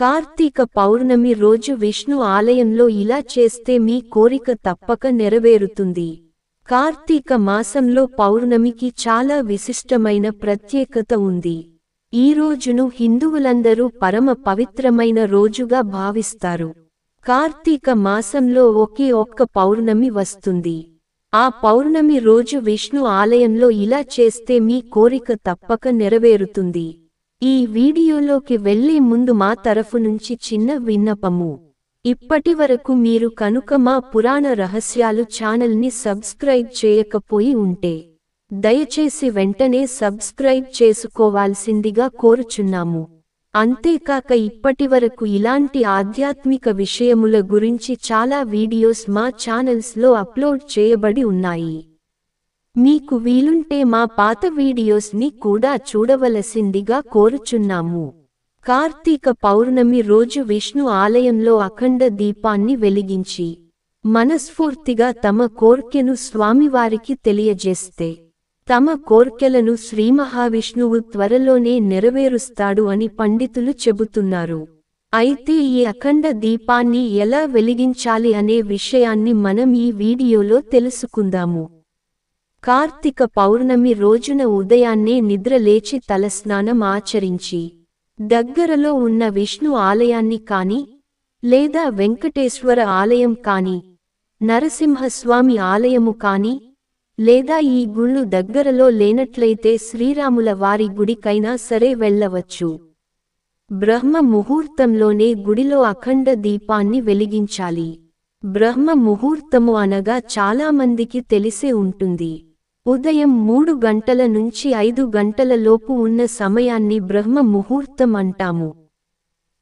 కార్తీక పౌర్ణమి రోజు విష్ణు ఆలయంలో ఇలా చేస్తే మీ కోరిక తప్పక నెరవేరుతుంది. కార్తీక మాసంలో పౌర్ణమికి చాలా విశిష్టమైన ప్రత్యేకత ఉంది. ఈ రోజును హిందువులందరూ పరమ పవిత్రమైన రోజుగా భావిస్తారు. కార్తీక మాసంలో ఒకే ఒక్క పౌర్ణమి వస్తుంది. ఆ పౌర్ణమి రోజు విష్ణు ఆలయంలో ఇలా చేస్తే మీ కోరిక తప్పక నెరవేరుతుంది. ఈ వీడియోలోకి వెళ్ళే ముందు మా తరఫు నుంచి చిన్న విన్నపము. ఇప్పటివరకు మీరు కనుక మా పురాణ రహస్యాలు ఛానల్ని సబ్స్క్రైబ్ చేయకపోయి ఉంటే దయచేసి వెంటనే సబ్స్క్రైబ్ చేసుకోవాల్సిందిగా కోరుచున్నాము. అంతేకాక ఇప్పటివరకు ఇలాంటి ఆధ్యాత్మిక విషయముల గురించి చాలా వీడియోస్ మా ఛానల్స్లో అప్లోడ్ చేయబడి ఉన్నాయి. మీకు వీలుంటే మా పాత వీడియోస్ని కూడా చూడవలసిందిగా కోరుచున్నాము. కార్తీక పౌర్ణమి రోజు విష్ణు ఆలయంలో అఖండ దీపాన్ని వెలిగించి మనస్ఫూర్తిగా తమ కోర్కెను స్వామివారికి తెలియజేస్తే తమ కోర్కెలను శ్రీమహావిష్ణువు త్వరలోనే నెరవేరుస్తాడు అని పండితులు చెబుతున్నారు. అయితే ఈ అఖండ దీపాన్ని ఎలా వెలిగించాలి అనే విషయాన్ని మనం ఈ వీడియోలో తెలుసుకుందాము. కార్తీక పౌర్ణమి రోజున ఉదయాన్నే నిద్రలేచి తలస్నానం ఆచరించి దగ్గరలో ఉన్న విష్ణు ఆలయాన్ని కాని లేదా వెంకటేశ్వర ఆలయం కాని నరసింహస్వామి ఆలయము కాని లేదా ఈ గుళ్ళు దగ్గరలో లేనట్లయితే శ్రీరాముల వారి గుడికైనా సరే వెళ్ళవచ్చు. బ్రహ్మ ముహూర్తంలోనే గుడిలో అఖండ దీపాన్ని వెలిగించాలి. బ్రహ్మ ముహూర్తము అనగా చాలామందికి తెలిసే ఉంటుంది. ఉదయం మూడు గంటల నుంచి ఐదు గంటల లోపు ఉన్న సమయాన్ని బ్రహ్మ ముహూర్తం అంటాము.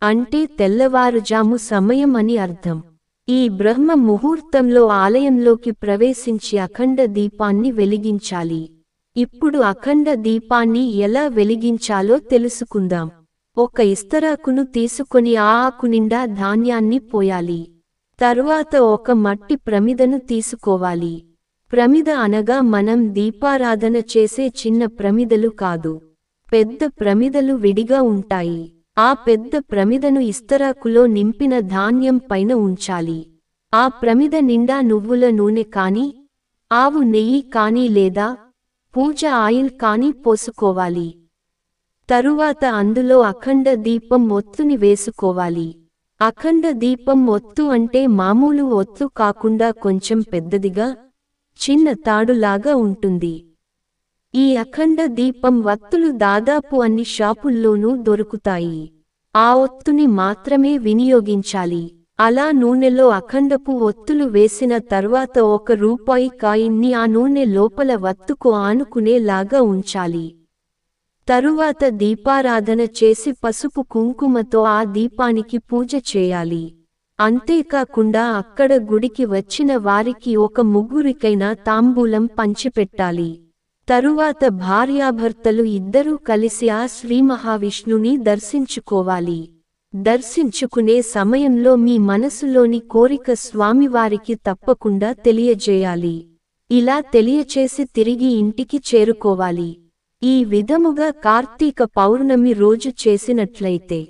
అంటే తెల్లవారుజాము సమయం అని అర్థం. ఈ బ్రహ్మ ముహూర్తంలో ఆలయంలోకి ప్రవేశించి అఖండ దీపాన్ని వెలిగించాలి. ఇప్పుడు అఖండ దీపాన్ని ఎలా వెలిగించాలో తెలుసుకుందాం. ఒక ఇస్తరాకును తీసుకొని ఆ ఆకు నిండా ధాన్యాన్ని పోయాలి. తరువాత ఒక మట్టి ప్రమిదను తీసుకోవాలి. ప్రమిద అనగా మనం దీపారాధన చేసే చిన్న ప్రమిదలు కాదు. పెద్ద ప్రమిదలు విడిగా ఉంటాయి. ఆ పెద్ద ప్రమిదను ఇస్తరాకులో నింపిన ధాన్యం పైన ఉంచాలి. ఆ ప్రమిద నిండా నువ్వుల నూనె కాని ఆవు నెయ్యి కాని లేదా పూజ ఆయిల్ కాని పోసుకోవాలి. తరువాత అందులో అఖండ దీపం ఒత్తుని వేసుకోవాలి. అఖండ దీపం ఒత్తు అంటే మామూలు ఒత్తు కాకుండా కొంచెం పెద్దదిగా చిన్న తాడులాగా ఉంటుంది. ఈ అఖండ దీపం వత్తులు దాదాపు అన్ని షాపుల్లోనూ దొరుకుతాయి. ఆ ఒత్తుని మాత్రమే వినియోగించాలి. అలా నూనెలో అఖండపు ఒత్తులు వేసిన తర్వాత ఒక రూపాయి కాయిన్ని ఆ నూనె లోపల వత్తుకు ఆనుకునేలాగా ఉంచాలి. తరువాత దీపారాధన చేసి పసుపు కుంకుమతో ఆ దీపానికి పూజ చేయాలి. అంతేకాకుండా అక్కడ గుడికి వచ్చిన వారికి ఒక ముగ్గురికైనా తాంబూలం పంచిపెట్టాలి. తరువాత భార్యాభర్తలు ఇద్దరూ కలిసి ఆ శ్రీ మహావిష్ణుని దర్శించుకోవాలి. దర్శించుకునే సమయంలో మీ మనసులోని కోరిక స్వామివారికి తప్పకుండా తెలియజేయాలి. ఇలా తెలియచేసి తిరిగి ఇంటికి చేరుకోవాలి. ఈ విధముగా కార్తీక పౌర్ణమి రోజు చేసినట్లయితే.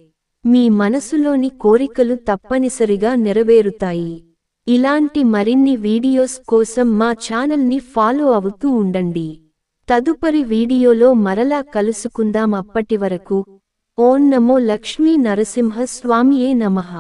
మీ మనసులోని కోరికలు తప్పనిసరిగా నెరవేరుతాయి. ఇలాంటి మరిన్ని వీడియోస్ కోసం మా ఛానల్ని ఫాలో అవుతూ ఉండండి. తదుపరి వీడియోలో మరలా కలుసుకుందాం అప్పటివరకు ఓం నమో లక్ష్మీ నరసింహ స్వామియే నమః.